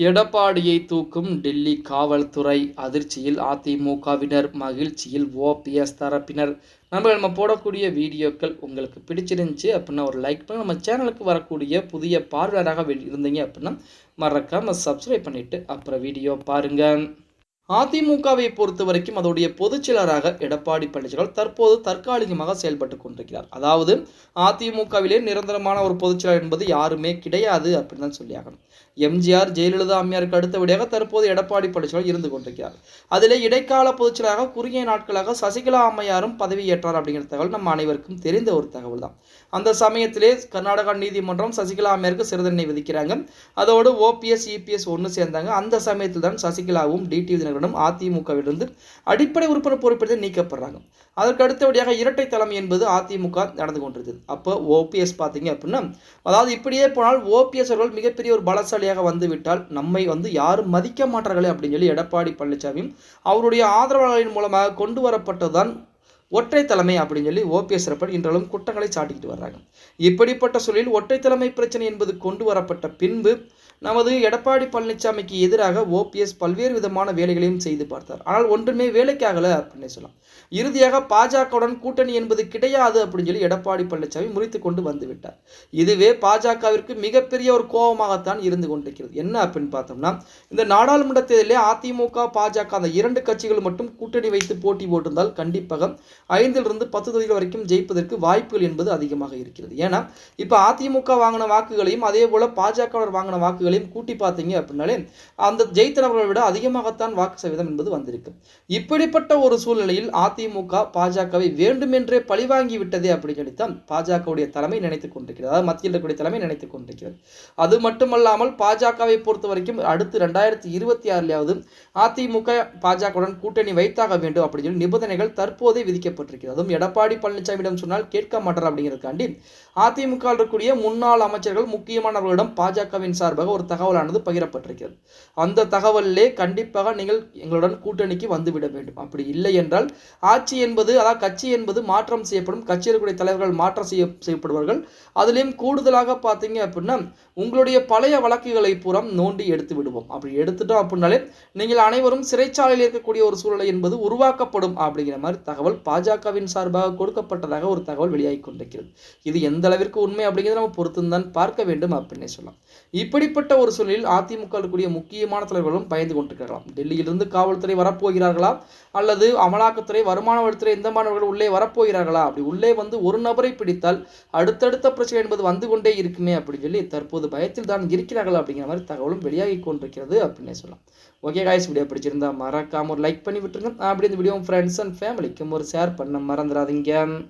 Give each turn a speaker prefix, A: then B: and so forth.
A: எடப்பாடியை தூக்கும் டெல்லி காவல்துறை அதிர்ச்சியில் அதிமுகவினர் மகிழ்ச்சியில் ஓபிஎஸ் தரப்பினர். நம்ம நம்ம போடக்கூடிய வீடியோக்கள் உங்களுக்கு பிடிச்சிருந்துச்சி அப்படின்னா ஒரு லைக் பண்ணி. நம்ம சேனலுக்கு வரக்கூடிய புதிய பார்வையாளராக வெளி- இருந்தீங்க அப்படின்னா மறக்காமல் சப்ஸ்கிரைப் பண்ணிட்டு அப்புறம் வீடியோ பாருங்கள் அதிமுகவை பொறுத்த வரைக்கும் அதோடைய பொதுச்செயலராக எடப்பாடி பழனிசாமி தற்போது தற்காலிகமாக செயல்பட்டு கொண்டிருக்கிறார். அதாவது அதிமுகவிலே நிரந்தரமான ஒரு பொதுச்செயலர் என்பது யாருமே கிடையாது அப்படின்னு தான் சொல்லியாகணும் எம்ஜிஆர் ஜெயலலிதா அம்மையாருக்கு அடுத்தபடியாக தற்போது எடப்பாடி பழனிசாமி இருந்து கொண்டிருக்கிறார். அதிலே இடைக்கால பொதுச்செயலராக குறுகிய நாட்களாக சசிகலா அம்மையாரும் பதவியேற்றார் அப்படிங்கிற தகவல் நம்ம அனைவருக்கும் தெரிந்த ஒரு தகவல் தான். அந்த சமயத்திலே கர்நாடகா நீதிமன்றம் சசிகலா அம்மையாருக்கு சிறை தண்டனை விதிக்கிறாங்க. அதோடு ஓபிஎஸ் இபிஎஸ் ஒன்று சேர்ந்தாங்க. அந்த சமயத்தில் தான் சசிகலாவும் டிடி தினகரனும் அதிமுகவிலிருந்து அடிப்படை உறுப்பினர் பொறுப்பிலிருந்து நீக்கப்படுறாங்க. அதற்கு அடுத்தபடியாக இரட்டை தலைமை என்பது அதிமுக நடந்து கொண்டிருந்தது அப்போ ஓபிஎஸ் பார்த்தீங்க அப்படின்னா அதாவது இப்படியே போனால் ஓபிஎஸ் அவர்கள் மிகப்பெரிய ஒரு பலசாலியாக வந்துவிட்டால் நம்மை வந்து யாரும் மதிக்க மாட்டார்களே அப்படின்னு சொல்லி எடப்பாடி பழனிசாமியும் அவருடைய ஆதரவாளர்களின் மூலமாக கொண்டு வரப்பட்டதுதான் ஒற்றை தலைமை அப்படின்னு சொல்லி ஓபிஎஸ் ரப்பன் இன்றளவும் குற்றங்களை சாட்டிக்கிட்டு வர்றாங்க. இப்படிப்பட்ட சூழலில் ஒற்றை தலைமை பிரச்சனை என்பது கொண்டு வரப்பட்ட பின்பு நமது எடப்பாடி பழனிசாமிக்கு எதிராக ஓபிஎஸ் பல்வேறு விதமான வேலைகளையும் செய்து பார்த்தார். ஆனால் ஒன்றுமே வேலைக்காகல அப்படின்னு சொல்லலாம். இறுதியாக பாஜகவுடன் கூட்டணி என்பது கிடையாது அப்படின்னு சொல்லி எடப்பாடி பழனிசாமி முறித்து கொண்டு வந்துவிட்டார் இதுவே பாஜகவிற்கு மிகப்பெரிய ஒரு கோபமாகத்தான் இருந்து கொண்டிருக்கிறது. என்ன அப்படின்னு பார்த்தோம்னா இந்த நாடாளுமன்ற தேர்தலிலே அதிமுக பாஜக அந்த இரண்டு கட்சிகள் மட்டும் கூட்டணி வைத்து போட்டி போட்டிருந்தால் கண்டிப்பாக ஐந்திலிருந்து பத்து தொகுதிகள் வரைக்கும் ஜெயிப்பதற்கு வாய்ப்புகள் என்பது அதிகமாக இருக்கிறது. ஏன்னா இப்போ அதிமுக வாங்கின வாக்குகளையும் அதே போல பாஜகவினர் வாங்கின வாக்குகள் வாக்குகளையும் கூட்டி பார்த்தீங்க அப்படின்னாலே அந்த ஜெயித்த நபர்களை விட அதிகமாகத்தான் வாக்கு சதவீதம் என்பது வந்திருக்கு. இப்படிப்பட்ட ஒரு சூழ்நிலையில் அதிமுக பாஜகவை வேண்டுமென்றே பழிவாங்கி விட்டதே அப்படின்னு சொல்லித்தான் பாஜகவுடைய தலைமை நினைத்துக் கொண்டிருக்கிறது. அதாவது மத்தியில் இருக்கக்கூடிய தலைமை நினைத்துக் கொண்டிருக்கிறது. அது மட்டுமல்லாமல் பாஜகவை பொறுத்த வரைக்கும் அடுத்து ரெண்டாயிரத்தி இருபத்தி ஆறுலையாவது அதிமுக பாஜகவுடன் கூட்டணி வைத்தாக வேண்டும் அப்படின்னு சொல்லி நிபந்தனைகள் தற்போதே விதிக்கப்பட்டிருக்கிறது. அதுவும் எடப்பாடி பழனிசாமியிடம் சொன்னால் கேட்க மாட்டார் அப்படிங்கிறதுக்காண்டி அதிமுக இருக்கக்கூடிய முன்னாள் அமைச்சர்கள் முக்கியமானவர்களிடம் பாஜகவின் சார்பாக ஒரு தகவலானது பகிரப்பட்டிருக்கிறது. அந்த தகவலிலே கண்டிப்பாக நீங்கள் எங்களுடன் கூட்டணிக்கு வந்துவிட வேண்டும். அப்படி இல்லை என்றால் ஆட்சி என்பது அதாவது கட்சி என்பது மாற்றம் செய்யப்படும். கட்சியில் இருக்கக்கூடிய தலைவர்கள் மாற்றம் செய்ய செய்யப்படுவார்கள். அதுலேயும் கூடுதலாக பார்த்தீங்க அப்படின்னா உங்களுடைய பழைய வழக்குகளை புறம் நோண்டி எடுத்து விடுவோம். அப்படி எடுத்துட்டோம் அப்படின்னாலே நீங்கள் அனைவரும் சிறைச்சாலையில் இருக்கக்கூடிய ஒரு சூழலை என்பது உருவாக்கப்படும் அப்படிங்கிற மாதிரி தகவல் பாஜகவின் சார்பாக கொடுக்கப்பட்டதாக ஒரு தகவல் வெளியாகி கொண்டிருக்கிறது. இது எந்த அளவிற்கு உண்மை அப்படிங்கிறத நம்ம பொறுத்து தான் பார்க்க வேண்டும் அப்படின்னே சொல்லலாம். இப்படிப்பட்ட ஒரு சூழலில் அதிமுக இருக்கக்கூடிய முக்கியமான தலைவர்களும் பயந்து கொண்டிருக்கிறார்களாம். டெல்லியிலிருந்து காவல்துறை வரப்போகிறார்களா? அல்லது அமலாக்கத்துறை வருமான வரித்துறை இந்த மாணவர்கள் உள்ளே வரப்போகிறார்களா? அப்படி உள்ளே வந்து ஒரு நபரை பிடித்தால் அடுத்தடுத்த பிரச்சனை என்பது வந்து கொண்டே இருக்குமே அப்படின்னு சொல்லி தற்போது பயத்தில் தான் இருக்கிறார்கள் அப்படிங்கிற மாதிரி தகவலும் வெளியாகி கொண்டிருக்கிறது அப்படின்னே சொல்லலாம். ஓகே காய்ஸ் வீடியோ பிடிச்சிருந்தா மறக்காம ஒரு லைக் பண்ணி விட்டுருங்க. அப்படி இந்த வீடியோ ஃப்ரெண்ட்ஸ் அண்ட் ஃபேமிலிக்கும் ஒரு ஷேர் பண்ண மறந்துடாதீங்க.